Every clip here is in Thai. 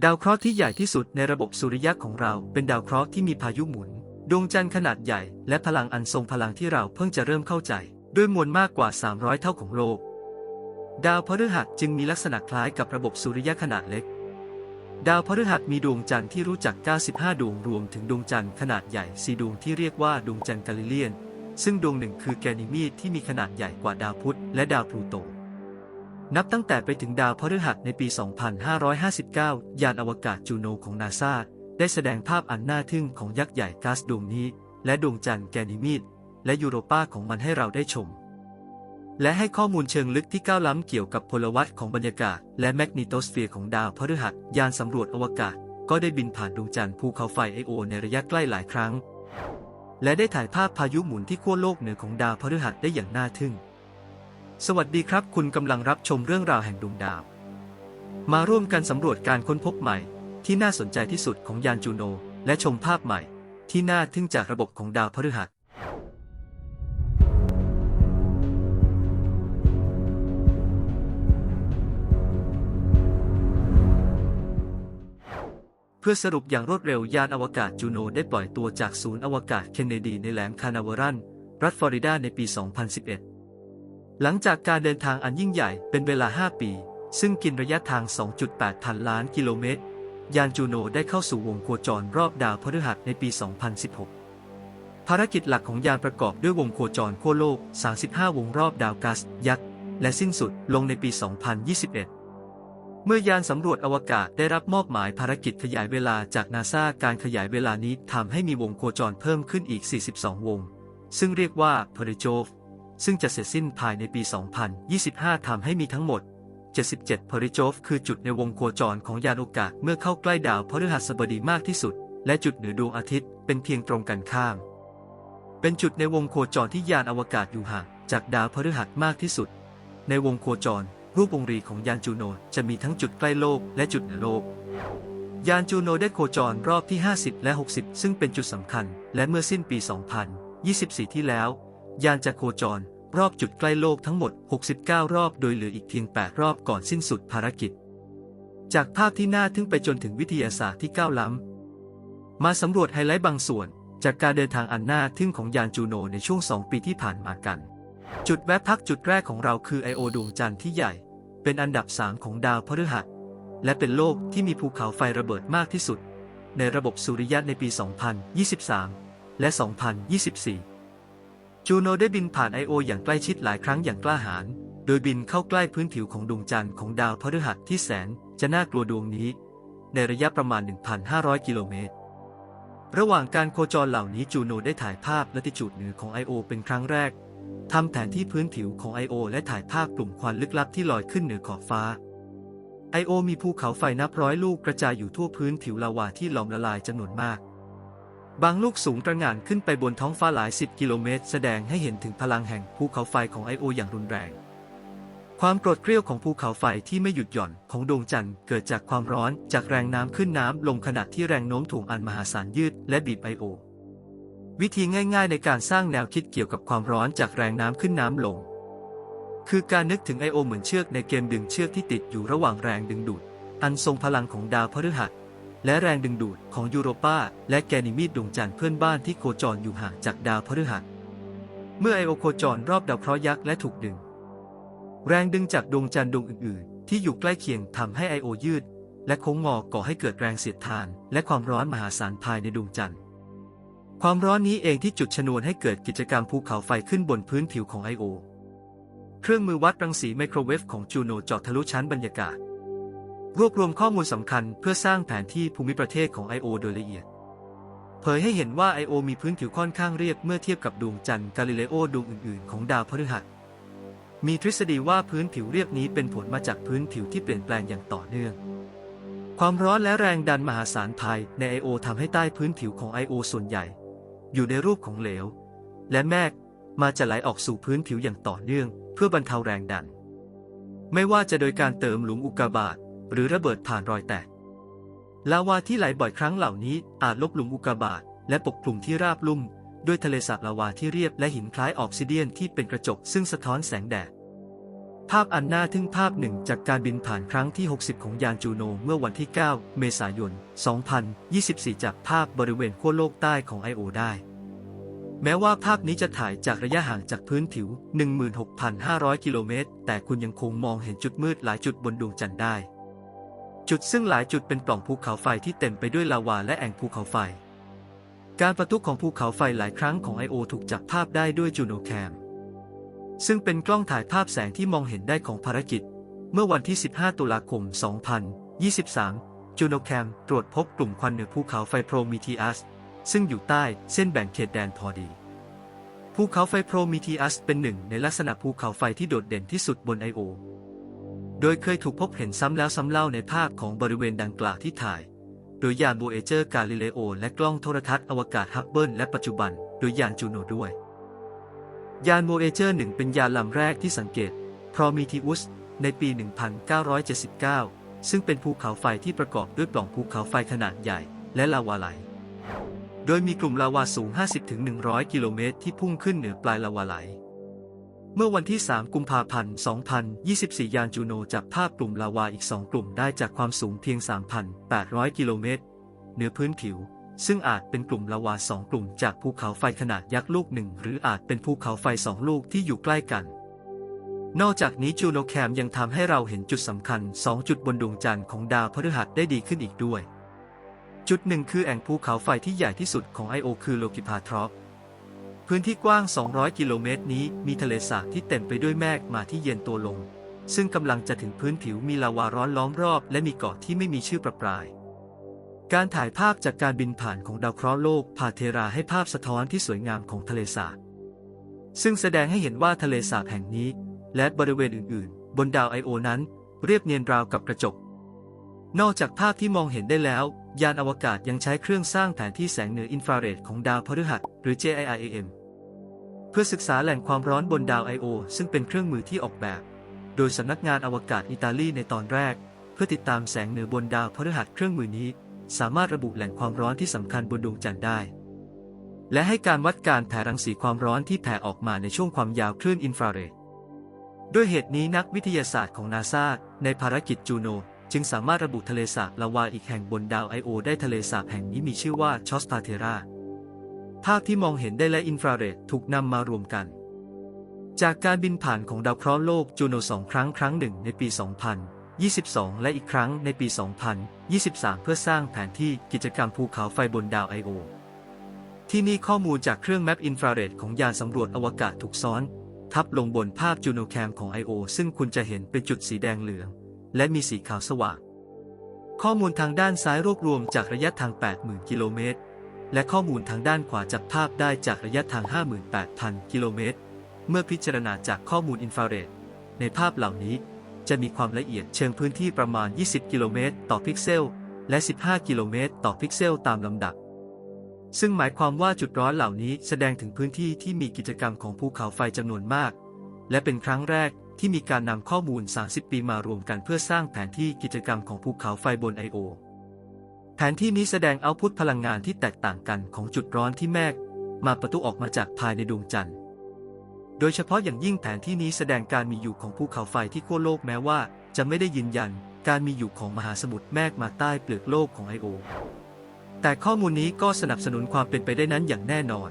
ดาวเคราะห์ที่ใหญ่ที่สุดในระบบสุริยะของเราเป็นดาวเคราะห์ที่มีพายุหมุน ดวงจันทร์ขนาดใหญ่และพลังอันทรงพลังที่เราเพิ่งจะเริ่มเข้าใจ ด้วยมวลมากกว่า 300 เท่าของโลก ดาวพฤหัสจึงมีลักษณะคล้ายกับระบบสุริยะขนาดเล็ก ดาวพฤหัสมีดวงจันทร์ที่รู้จัก 95 ดวงรวมถึงดวงจันทร์ขนาดใหญ่4ดวงที่เรียกว่าดวงจันทร์กาลิเลียน ซึ่งดวงหนึ่งคือแกนิมีดที่มีขนาดใหญ่กว่าดาวพุธและดาวพลูโต นับตั้งแต่ไปถึงดาวพฤหัสในปี 2559 ยานอวกาศจูโนของนาซาได้แสดงภาพอันน่าทึ่งของยักษ์ใหญ่ก๊าซดวงนี้ และดวงจันทร์แกนิมีดและยูโรปาของมันให้เราได้ชม และให้ข้อมูลเชิงลึกที่ก้าวล้ำเกี่ยวกับพลวัตของบรรยากาศ และแมกนิโตสเฟียร์ของดาวพฤหัสยานสำรวจอวกาศ ก็ได้บินผ่านดวงจันทร์ภูเขาไฟไอโอในระยะใกล้หลายครั้ง และได้ถ่ายภาพพายุหมุนที่ขั้วโลกเหนือของดาวพฤหัสได้อย่างน่าทึ่ง สวัสดีครับ คุณกำลังรับชมเรื่องราวแห่งดวงดาว มาร่วมกันสำรวจการค้นพบใหม่ ที่น่าสนใจที่สุดของยานจูโน และชมภาพใหม่ ที่น่าทึ่งจากระบบของดาวพฤหัสเพื่อสรุปอย่างรวดเร็วยานอวกาศจูโนได้ปล่อยตัวจากศูนย์อวกาศเคนเนดีในแหลมคานาเวรันรัฐฟลอริดาในปี 2011 หลังจากการเดินทางอันยิ่งใหญ่เป็นเวลา 5 ปี ซึ่งกินระยะทาง 2.8 พันล้านกิโลเมตร ยานจูโนได้เข้าสู่วงโคจรรอบดาวพฤหัสในปี 2016 ภารกิจหลักของยานประกอบด้วยวงโคจรขั้วโลก 35 วงรอบดาวกัสยักษ์ และสิ้นสุดลงในปี 2021เมื่อยานสำรวจอวกาศได้รับมอบหมายภารกิจขยายเวลาจากนาซาการขยายเวลานี้ทำให้มีวงโคจรเพิ่มขึ้นอีก 42 วง ซึ่งเรียกว่าพอริโจฟ ซึ่งจะเสร็จสิ้นภายในปี 2025 ทำให้มีทั้งหมด 77พอริโจฟคือจุดในวงโคจรของยานอวกาศเมื่อเข้าใกล้ดาวพฤหัสบดีมากที่สุด และจุดเหนือดวงอาทิตย์เป็นเพียงตรงกันข้าม เป็นจุดในวงโคจรที่ยานอวกาศอยู่ห่างจากดาวพฤหัสมากที่สุด ในวงโคจร รูปวงรีของยานจูโนจะมีทั้งจุดใกล้โลกและจุดเหนือโลกยานจูโนได้โคจรรอบที่ 50 และ 60 ซึ่งเป็นจุดสำคัญ และเมื่อสิ้นปี 2024 ที่แล้ว ยานจะโคจร รอบจุดใกล้โลกทั้งหมด 69 รอบโดยเหลืออีกเพียง 8 รอบก่อนสิ้นสุดภารกิจ จากภาพที่น่าทึ่งไปจนถึงวิทยาศาสตร์ที่ก้าวล้ำ มาสำรวจไฮไลท์บางส่วน จากการเดินทางอันน่าทึ่งของยานจูโนในช่วง 2 ปีที่ผ่านมากัน จุดแวะพักจุดแรกของเราคือไอโอดวงจันทร์ที่ใหญ่ เป็นอันดับ 3 ของดาวพฤหัส และเป็นโลกที่มีภูเขาไฟระเบิดมากที่สุด ในระบบสุริยะในปี 2023 และ 2024 จูโนได้บินผ่านไอโออย่างใกล้ชิดหลายครั้งอย่างกล้าหาญ โดยบินเข้าใกล้พื้นผิวของดวงจันทร์ของดาวพฤหัสที่แสน จะน่ากลัวดวงนี้ ในระยะประมาณ 1,500 กิโลเมตร ระหว่างการโคจรเหล่านี้จูโนได้ถ่ายภาพลัติจูดเหนือของไอโอเป็นครั้งแรก ทำแผนที่พื้นผิวของ I.O. และถ่ายภาพกลุ่มควันลึกลับที่ลอยขึ้นเหนือขอบฟ้า I.O. มีภูเขาไฟนับร้อยลูกกระจายอยู่ทั่วพื้นผิวลาวาที่หลอมละลายจำนวนมาก บางลูกสูงตระหง่านขึ้นไปบนท้องฟ้าหลายสิบกิโลเมตร แสดงให้เห็นถึงพลังแห่งภูเขาไฟของ I.O. ออย่างรุนแรง ความโกรธเกรี้ยวของภูเขาไฟที่ไม่หยุดหย่อนของดวงจันทร์เกิดจากความร้อนจากแรงน้ำขึ้นน้ำลงขณะที่แรงโน้มถ่วงอันมหาศาลยืดและบีบ I.O. วิธีง่ายๆ ในการสร้างแนวคิดเกี่ยวกับความร้อนจากแรงน้ำขึ้นน้ำลง คือการนึกถึงไอโอเหมือนเชือกในเกมดึงเชือกที่ติดอยู่ระหว่างแรงดึงดูดอันทรงพลังของดาวพฤหัส และแรงดึงดูดของยูโรปาและแกนิมีดดวงจันทร์เพื่อนบ้านที่โคจรอยู่ห่างจากดาวพฤหัส เมื่อไอโอโคจรรอบดาวเคราะห์ยักษ์และถูกดึง แรงดึงจากดวงจันทร์ดวงอื่น ๆ ที่อยู่ใกล้เคียงทำให้ไอโอยืด และโค้งงอก่อให้เกิดแรงเสียดทาน และความร้อนมหาศาลภายในดวงจันทร์ ความร้อนนี้เองที่จุดชนวนให้เกิดกิจกรรมภูเขาไฟขึ้นบนพื้นผิวของ I.O. เครื่องมือวัดรังสีไมโครเวฟของจูโนเจาะทะลุชั้นบรรยากาศ รวบรวมข้อมูลสำคัญเพื่อสร้างแผนที่ภูมิประเทศของ I.O. โดยละเอียด เผยให้เห็นว่า I.O. มีพื้นผิวค่อนข้างเรียบเมื่อเทียบกับดวงจันทร์กาลิเลโอดวงอื่นๆ ของดาวพฤหัส มีทฤษฎีว่าพื้นผิวเรียบนี้เป็นผลมาจากพื้นผิวที่เปลี่ยนแปลงอย่างต่อเนื่อง ความร้อนและแรงดันมหาศาลภายใน I.O. ทำให้ใต้พื้นผิวของ I.O. ส่วนใหญ่ อยู่ในรูปของเหลว และแมกมาจะไหลออกสู่พื้นผิวอย่างต่อเนื่อง เพื่อบรรเทาแรงดัน ไม่ว่าจะโดยการเติมหลุมอุกกาบาต หรือระเบิดผ่านรอยแตก ลาวาที่ไหลบ่อยครั้งเหล่านี้อาจลบหลุมอุกกาบาตและปกคลุมที่ราบลุ่ม ด้วยทะเลสาบลาวาที่เรียบและหินคล้ายออกซิเดียนที่เป็นกระจกซึ่งสะท้อนแสงแดดภภาพอันน่าทึ่งภาพหนึ่งจากการบินผ่านครั้งที่ 60 ของยานจูโนเมื่อวันที่ 9 เมษายน 2024 จากภาพบริเวณขั้วโลกใต้ของ I.O. ได้แม้ว่าภาพนี้จะถ่ายจากระยะห่างจากพื้นผิว 16,500 กิโลเมตร แต่คุณยังคงมองเห็นจุดมืดหลายจุดบนดวงจันทร์ได้ จุดซึ่งหลายจุดเป็นปล่องภูเขาไฟที่เต็มไปด้วยลาวาและแอ่งภูเขาไฟ การประทุของภูเขาไฟหลายครั้งของ I.O. ถูกจับภาพได้ด้วยจูโนแคมซึ่งเป็นกล้องถ่ายภาพแสงที่มองเห็นได้ของภารกิจ เมื่อวันที่ 15 ตุลาคม 2023 จูโนแคมตรวจพบกลุ่มควันเหนือภูเขาไฟโพรมีทีอัสซึ่งอยู่ใต้เส้นแบ่งเขตแดนพอดี ภูเขาไฟโพรมีทีอัสเป็นหนึ่งในลักษณะภูเขาไฟที่โดดเด่นที่สุดบนไอ โดยเคยถูกพบเห็นซ้ำแล้วซ้ำเล่าในภาพของบริเวณดังกล่าวที่ถ่าย โดยยานโบเอเจอร์กาลิเลโอและกล้องโทรทัศน์อวกาศฮับเบิลและปัจจุบัน โดยยานจูโนด้วย ยานโบเอเจอร์หนึ่งเป็นยานลำแรกที่สังเกตพรอมีทิอุสในปี 1979 ซึ่งเป็นภูเขาไฟที่ประกอบด้วยปล่องภูเขาไฟขนาดใหญ่ และลาวาไหล โดยมีกลุ่มลาวาสูง 50-100 กิโลเมตรที่พุ่งขึ้นเหนือปลายลาวาไหล เมื่อวันที่ 3 กุมภาพันธ์ 2024 ยานจูโนจับภาพกลุ่มลาวาอีก 2 กลุ่มได้จากความสูงเพียง 3,800 กิโลเมตรเหนือพื้นผิว ซึ่งอาจเป็นกลุ่มลาวาสองกลุ่มจากภูเขาไฟขนาดยักษ์ลูกหนึ่ง หรืออาจเป็นภูเขาไฟสองลูกที่อยู่ใกล้กัน นอกจากนี้จูโนแคมยังทำให้เราเห็นจุดสำคัญ 2 จุดบนดวงจันทร์ของดาวพฤหัสได้ดีขึ้นอีกด้วย จุดหนึ่งคือแอ่งภูเขาไฟที่ใหญ่ที่สุดของไอโอคือโลกิพาทรอป พื้นที่กว้าง 200 กิโลเมตรนี้มีทะเลสาบที่เต็มไปด้วยแมกมาที่เย็นตัวลง ซึ่งกำลังจะถึงพื้นผิวมีลาวาร้อนล้อมรอบ และมีเกาะที่ไม่มีชื่อประปราย การถ่ายภาพจากการบินผ่านของดาวเคราะห์โลกพาเทราให้ภาพสะท้อนที่สวยงามของทะเลสาบ ซึ่งแสดงให้เห็นว่าทะเลสาบแห่งนี้ และบริเวณอื่นๆ บนดาวไอโอนั้น เรียบเนียนราวกับกระจก นอกจากภาพที่มองเห็นได้แล้ว ยานอวกาศยังใช้เครื่องสร้างแผนที่แสงเหนืออินฟราเรดของดาวพฤหัสหรือ JIRAM เพื่อศึกษาแหล่งความร้อนบนดาวไอโอซึ่งเป็นเครื่องมือที่ออกแบบ โดยสำนักงานอวกาศอิตาลีในตอนแรก เพื่อติดตามแสงเหนือบนดาวพฤหัสเครื่องมือนี้ สามารถระบุแหล่งความร้อนที่สำคัญบนดวงจันทร์ได้ และให้การวัดการแผ่รังสีความร้อนที่แผ่ออกมาในช่วงความยาวคลื่นอินฟราเรดด้วยเหตุนี้นักวิทยาศาสตร์ของนาซาในภารกิจจูโนจึงสามารถระบุทะเลสาบลาวาอีกแห่งบนดาวไอโอได้ทะเลสาบแห่งนี้มีชื่อว่าชอสพาเทรา ภาพที่มองเห็นได้และอินฟราเรดถูกนำมารวมกัน จากการบินผ่านของดาวเคราะห์โลกจูโนสองครั้งครั้งหนึ่งในปี 2022 และอีกครั้งในปี 2023 เพื่อสร้างแผนที่กิจกรรมภูเขาไฟบนดาวไอโอ ที่นี่ข้อมูลจากเครื่องแมปอินฟราเรดของยานสำรวจอวกาศถูกซ้อน ทับลงบนภาพจูโนแคมของ I.O. ซึ่งคุณจะเห็นเป็นจุดสีแดงเหลือง และมีสีขาวสว่างข้อมูลทางด้านซ้ายรวบรวมจากระยะทาง 80,000 กิโลเมตร และข้อมูลทางด้านขวาจับภาพได้จากระยะทาง 58,000 กิโลเมตร เมื่อพิจารณาจากข้อมูลอินฟราเรด ในภาพเหล่านี้จะมีความละเอียดเชิงพื้นที่ประมาณ 20 กิโลเมตรต่อพิกเซล และ 15 กิโลเมตรต่อพิกเซลตามลำดับ ซึ่งหมายความว่าจุดร้อนเหล่านี้แสดงถึงพื้นที่ที่มีกิจกรรมของภูเขาไฟจำนวนมาก และเป็นครั้งแรกที่มีการนำข้อมูล 30 ปีมารวมกันเพื่อสร้างแผนที่กิจกรรมของภูเขาไฟบนไอโอ ผนที่นี้แสดงเอาพุทพลังงานที่แตกต่างกันของจุดร้อนที่แมกมาประตุออกมาจากภายในดวงจันทร์ โดยเฉพาะอย่างยิ่งแผนที่นี้แสดงการมีอยู่ของภูเขาไฟที่ขั้วโลกแม้ว่า จะไม่ได้ยืนยันการมีอยู่ของมหาสมุทรแมกมาใต้เปลือกโลกของไอโอ แต่ข้อมูลนี้ก็สนับสนุนความเป็นไปได้นั้นอย่างแน่นอน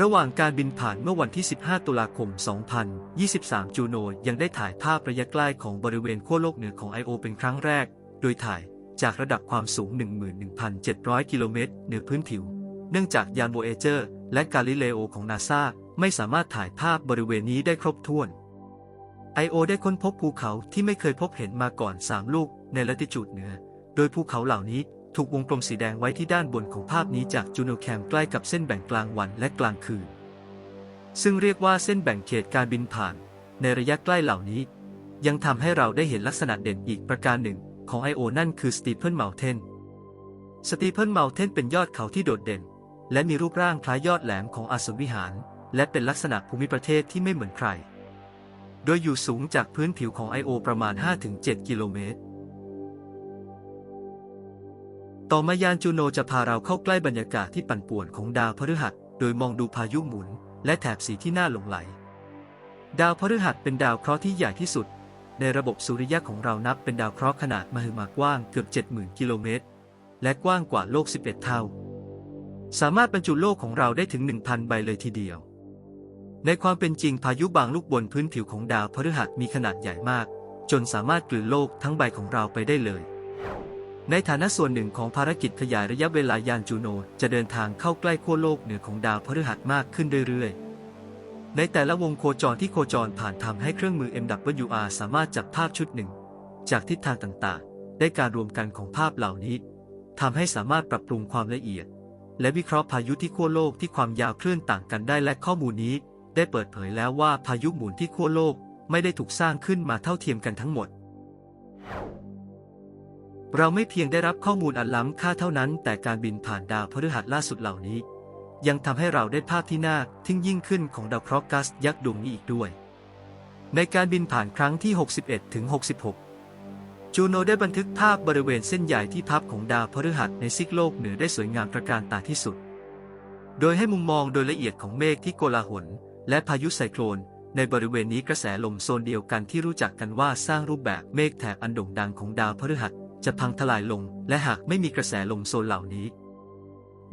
ระหว่างการบินผ่านเมื่อวันที่ 15 ตุลาคม 2023 จูโนยังได้ถ่ายภาพระยะใกล้ของบริเวณขั้วโลกเหนือของไอโอเป็นครั้งแรก โดยถ่าย จากระดับความสูง 11,700 กิโลเมตรเหนือพื้นผิว เนื่องจากยานโวเอเจอร์และกาลิเลโอของนาซาไม่สามารถถ่ายภาพบริเวณนี้ได้ครบถ้วน I.O. ได้ค้นพบภูเขาที่ไม่เคยพบเห็นมาก่อน 3 ลูกในลัติจูดเหนือ โดยภูเขาเหล่านี้ถูกวงกลมสีแดงไว้ที่ด้านบนของภาพนี้จากจูโนแคมใกล้กับเส้นแบ่งกลางวันและกลางคืน ซึ่งเรียกว่าเส้นแบ่งเขตการบินผ่าน ในระยะใกล้เหล่านี้ ยังทำให้เราได้เห็นลักษณะเด่นอีกประการหนึ่ง ของ I.O. นั่นคือสตีเ p ิ n เม u เทนสตีเ p ิ n เม u เทนเป็นยอดเขาที่โดดเด่น และมีรูปร่างคล้ายยอดแหลมของอาสมวิหาร และเป็นลักษณะภูมิประเทศที่ไม่เหมือนใคร โดยอยู่สูงจากพื้นผิวของ I.O. ประมาณ 5-7 กิโลเมตร ต่อมายานจูโนจะพาเราเข้าใกล้บรรยากาศที่ปั่นป่วนของดาวพฤหัส โดยมองดูพายุหมุน และแถบสีที่น่าหลงไหล ดาวพฤหัสเป็นดาวเคราะห์ที่ใหญ่ที่สุด ในระบบสุริยะของเรานับเป็นดาวเคราะห์ขนาดมหึมากว้างเกือบ 70,000 กิโลเมตร และกว้างกว่าโลก 11 เท่า สามารถบรรจุโลกของเราได้ถึง 1,000 ใบเลยทีเดียว ในความเป็นจริงพายุบางลูกบนพื้นผิวของดาวพฤหัสมีขนาดใหญ่มาก จนสามารถกลืนโลกทั้งใบของเราไปได้เลย ในฐานะส่วนหนึ่งของภารกิจขยายระยะเวลายานจูโน จะเดินทางเข้าใกล้ขั้วโลกเหนือของดาวพฤหัสมากขึ้นเรื่อยๆ ในแต่ละวงโคจรที่โคจรผ่านทำให้เครื่องมือ MWR สามารถจับภาพชุดหนึ่ง จากทิศทางต่างๆ ได้การรวมกันของภาพเหล่านี้ทำให้สามารถปรับปรุงความละเอียด และวิเคราะห์พายุที่ขั้วโลกที่ความยาวคลื่นต่างกันได้และข้อมูลนี้ ได้เปิดเผยแล้วว่าพายุหมุนที่ขั้วโลกไม่ได้ถูกสร้างขึ้นมาเท่าเทียมกันทั้งหมด เราไม่เพียงได้รับข้อมูลอันล้ำค่าเท่านั้น แต่การบินผ่านดาวพฤหัสล่าสุดเหล่านี้ ยังทำให้เราได้ภาพที่น่าทึ่งยิ่งขึ้นของดาวเคราะห์กัสยักษ์ดวงนี้อีกด้วย ในการบินผ่านครั้งที่ 61 ถึง 66 จูโนได้บันทึกภาพบริเวณเส้นใหญ่ที่พับของดาวพฤหัสในซีกโลกเหนือได้สวยงามตระการตาที่สุด โดยให้มุมมองโดยละเอียดของเมฆที่โกลาหลและพายุไซโคลน ในบริเวณนี้กระแสลมโซนเดียวกันที่รู้จักกันว่าสร้างรูปแบบเมฆแถบอันโด่งดังของดาวพฤหัสจะพังทลายลง และหากไม่มีกระแสลมโซนเหล่านี้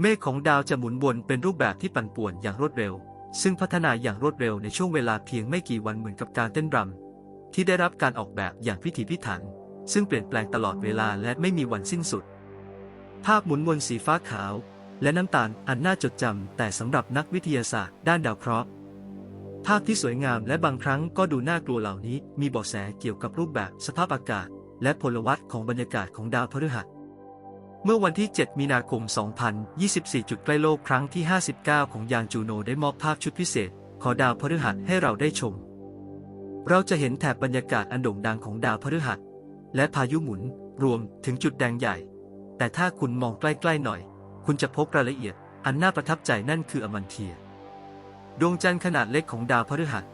เมฆของดาวจะหมุนวนเป็นรูปแบบที่ปั่นป่วนอย่างรวดเร็ว ซึ่งพัฒนาอย่างรวดเร็วในช่วงเวลาเพียงไม่กี่วันเหมือนกับการเต้นรำที่ได้รับการออกแบบอย่างพิถีพิถัน ซึ่งเปลี่ยนแปลงตลอดเวลาและไม่มีวันสิ้นสุด ภาพหมุนวนสีฟ้าขาว และน้ำตาลอันน่าจดจำแต่สำหรับนักวิทยาศาสตร์ด้านดาวเคราะห์ภาพที่สวยงามและบางครั้งก็ดูน่ากลัวเหล่านี้มีเบาะแสเกี่ยวกับรูปแบบสภาพอากาศ และพลวัตของบรรยากาศของดาวพฤหัส เมื่อวันที่ 7 มีนาคม 2024 จุดใกล้โลกครั้งที่ 59 ของยานจูโนได้มอบภาพชุดพิเศษ ขอดาวพฤหัสให้เราได้ชม เราจะเห็นแถบบรรยากาศอันโด่งดังของดาวพฤหัส และพายุหมุนรวมถึงจุดแดงใหญ่ แต่ถ้าคุณมองใกล้ๆหน่อย คุณจะพบรายละเอียด อันน่าประทับใจนั่นคืออมันเทีย ดวงจันทร์ขนาดเล็กของดาวพฤหัส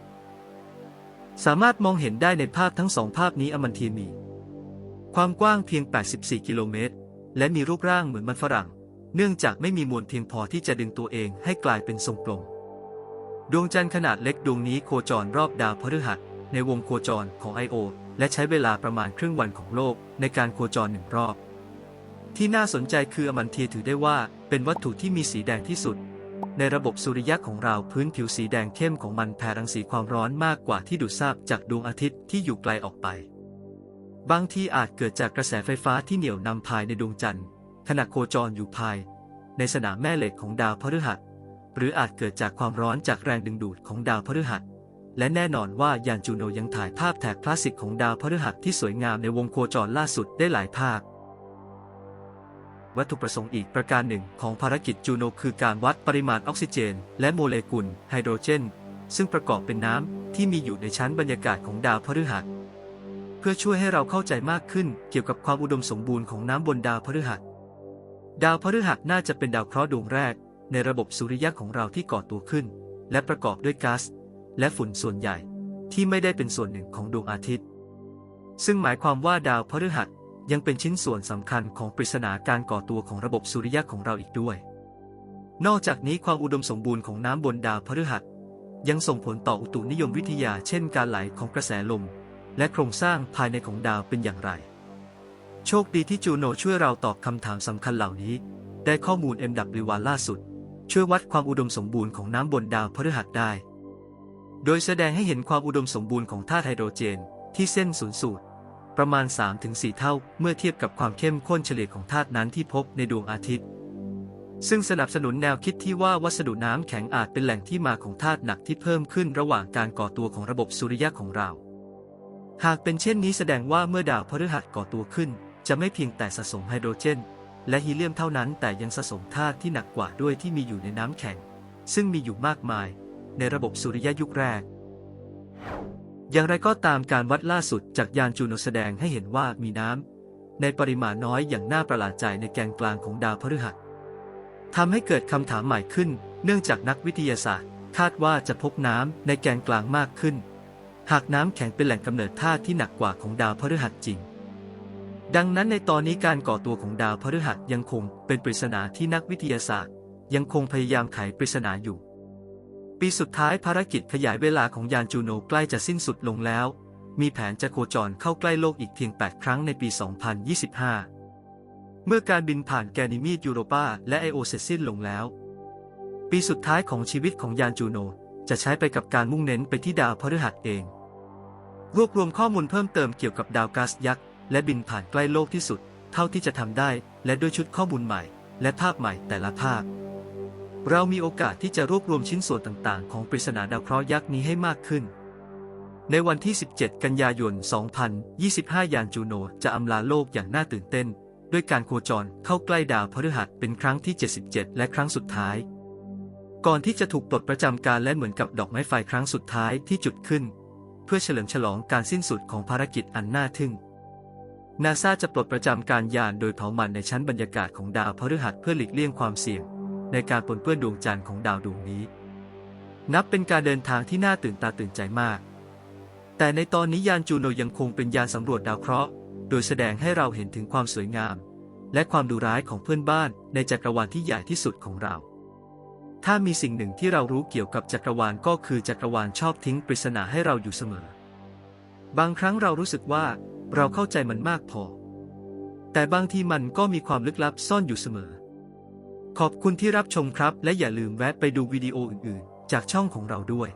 สามารถมองเห็นได้ในภาพทั้งสองภาพนี้อมันเทียมี ความกว้างเพียง 84 กิโลเมตร และมีรูปร่างเหมือนมันฝรั่ง เนื่องจากไม่มีมวลเพียงพอที่จะดึงตัวเองให้กลายเป็นทรงกลม ดวงจันทร์ขนาดเล็กดวงนี้โคจรรอบดาวพฤหัส ในวงโคจรของ I.O. และใช้เวลาประมาณครึ่งวันของโลกในการโคจรหนึ่งรอบ ที่น่าสนใจคืออมันเทียถือได้ว่าเป็นวัตถุที่มีสีแดงที่สุด ในระบบสุริยะของเราพื้นผิวสีแดงเข้มของมันแผ่รังสีความร้อนมากกว่าที่ดูดซาบจากดวงอาทิตย์ที่อยู่ไกลออกไป บางทีอาจเกิดจากกระแสไฟฟ้าที่เหนี่ยวนำภายในดวงจันทร์ขณะโคจรอยู่ภาย ในสนามแม่เหล็กของดาวพฤหัส หรืออาจเกิดจากความร้อนจากแรงดึงดูดของดาวพฤหัส และแน่นอนว่ายานจูโนยังถ่ายภาพแถบคลาสสิกของดาวพฤหัสที่สวยงามในวงโคจรล่าสุดได้หลายภาพ วัตถุประสงค์อีกประการหนึ่งของภารกิจจูโนคือการวัดปริมาณออกซิเจน และโมเลกุลไฮโดรเจน ซึ่งประกอบเป็นน้ำที่มีอยู่ในชั้นบรรยากาศของดาวพฤหัส เพื่อช่วยให้เราเข้าใจมากขึ้นเกี่ยวกับความอุดมสมบูรณ์ของน้ำบนดาวพฤหัส ดาวพฤหัสน่าจะเป็นดาวเคราะห์ดวงแรก ในระบบสุริยะของเราที่ก่อตัวขึ้น และประกอบด้วยก๊าซและฝุ่นส่วนใหญ่ ที่ไม่ได้เป็นส่วนหนึ่งของดวงอาทิตย์ ซึ่งหมายความว่าดาวพฤหัสยังเป็นชิ้นส่วนสำคัญของปริศนาการก่อตัวของระบบสุริยะของเราอีกด้วย นอกจากนี้ความอุดมสมบูรณ์ของน้ำบนดาวพฤหัสยังส่งผลต่ออุตุนิยมวิทยา เช่นการไหลของกระแสลม และโครงสร้างภายในของดาวเป็นอย่างไร โชคดีที่จูโนช่วยเราตอบคำถามสำคัญเหล่านี้ ได้ข้อมูล MW ล่าสุด ช่วยวัดความอุดมสมบูรณ์ของน้ำบนดาวพฤหัสได้ โดยแสดงให้เห็นความอุดมสมบูรณ์ของธาตุไฮโดรเจน ที่เส้นศูนย์สูตร ประมาณ 3-4 เท่าเมื่อเทียบกับความเข้มข้นเฉลี่ยของธาตุนั้นที่พบในดวงอาทิตย์ซึ่งสนับสนุนแนวคิดที่ว่าวัสดุน้ำแข็งอาจเป็นแหล่งที่มาของธาตุหนักที่เพิ่มขึ้นระหว่างการก่อตัวของระบบสุริยะของเรา หากเป็นเช่นนี้แสดงว่าเมื่อดาวพฤหัสก่อตัวขึ้น จะไม่เพียงแต่สะสมไฮโดรเจน และฮีเลียมเท่านั้นแต่ยังสะสมธาตุที่หนักกว่าด้วยที่มีอยู่ในน้ำแข็ง ซึ่งมีอยู่มากมาย ในระบบสุริยะยุคแรก อย่างไรก็ตามการวัดล่าสุดจากยานจูโนแสดงให้เห็นว่ามีน้ำในปริมาณน้อยอย่างน่าประหลาดใจในแกนกลางของดาวพฤหัสทำให้เกิดคำถามใหม่ขึ้น เนื่องจากนักวิทยาศาสตร์ คาดว่าจะพบน้ำในแกนกลางมากขึ้น หากน้ำแข็งเป็นแหล่งกำเนิดธาตุที่หนักกว่าของดาวพฤหัสจริง ดังนั้นในตอนนี้การก่อตัวของดาวพฤหัสยังคงเป็นปริศนาที่นักวิทยาศาสตร์ ยังคงพยายามไขปริศนาอยู่ ปีสุดท้ายภารกิจขยายเวลาของยานจูโนใกล้จะสิ้นสุดลงแล้ว มีแผนจะโคจรเข้าใกล้โลกอีกเพียง 8 ครั้งในปี 2025 เมื่อการบินผ่านแกนิมีดยูโรปาและไอโอเสร็จสิ้นลงแล้ว ปีสุดท้ายของชีวิตของยานจูโนจะใช้ไปกับการมุ่งเน้นไปที่ดาวพฤหัสเอง รวบรวมข้อมูลเพิ่มเติมเกี่ยวกับดาวก๊าซยักษ์ และบินผ่านใกล้โลกที่สุด เท่าที่จะทำได้ และด้วยชุดข้อมูลใหม่ และภาพใหม่แต่ละภาพ เรามีโอกาสที่จะรวบรวมชิ้นส่วนต่างๆ ของปริศนาดาวเคราะห์ยักษ์นี้ให้มากขึ้น ในวันที่ 17 กันยายน 2025 ยานจูโนจะอำลาโลกอย่างน่าตื่นเต้น ด้วยการโคจรเข้าใกล้ดาวพฤหัสเป็นครั้งที่ 77 และครั้งสุดท้าย ก่อนที่จะถูกปลดประจำการและเหมือนกับดอกไม้ไฟครั้งสุดท้ายที่จุดขึ้น พื่อเฉลิมฉลองการสิ้นสุดของภารกิจอันน่าทึ่ง นาซาจะปลดประจำการยานโดยเผามันในชั้นบรรยากาศของดาวพฤหัสเพื่อหลีกเลี่ยงความเสี่ยง ในการปนเปื้อนดวงจันทร์ของดาวดวงนี้ นับเป็นการเดินทางที่น่าตื่นตาตื่นใจมาก แต่ในตอนนี้ยานจูโนยังคงเป็นยานสำรวจดาวเคราะห์ โดยแสดงให้เราเห็นถึงความสวยงาม และความดุร้ายของเพื่อนบ้านในจักรวาลที่ใหญ่ที่สุดของเรา ถ้ามีสิ่งหนึ่งที่เรารู้เกี่ยวกับจักรวาลก็คือจักรวาลชอบทิ้งปริศนาให้เราอยู่เสมอ บางครั้งเรารู้สึกว่าเราเข้าใจมันมากพอ แต่บางทีมันก็มีความลึกลับซ่อนอยู่เสมอ ขอบคุณที่รับชมครับ และอย่าลืมแวะไปดูวิดีโออื่นๆ จากช่องของเราด้วย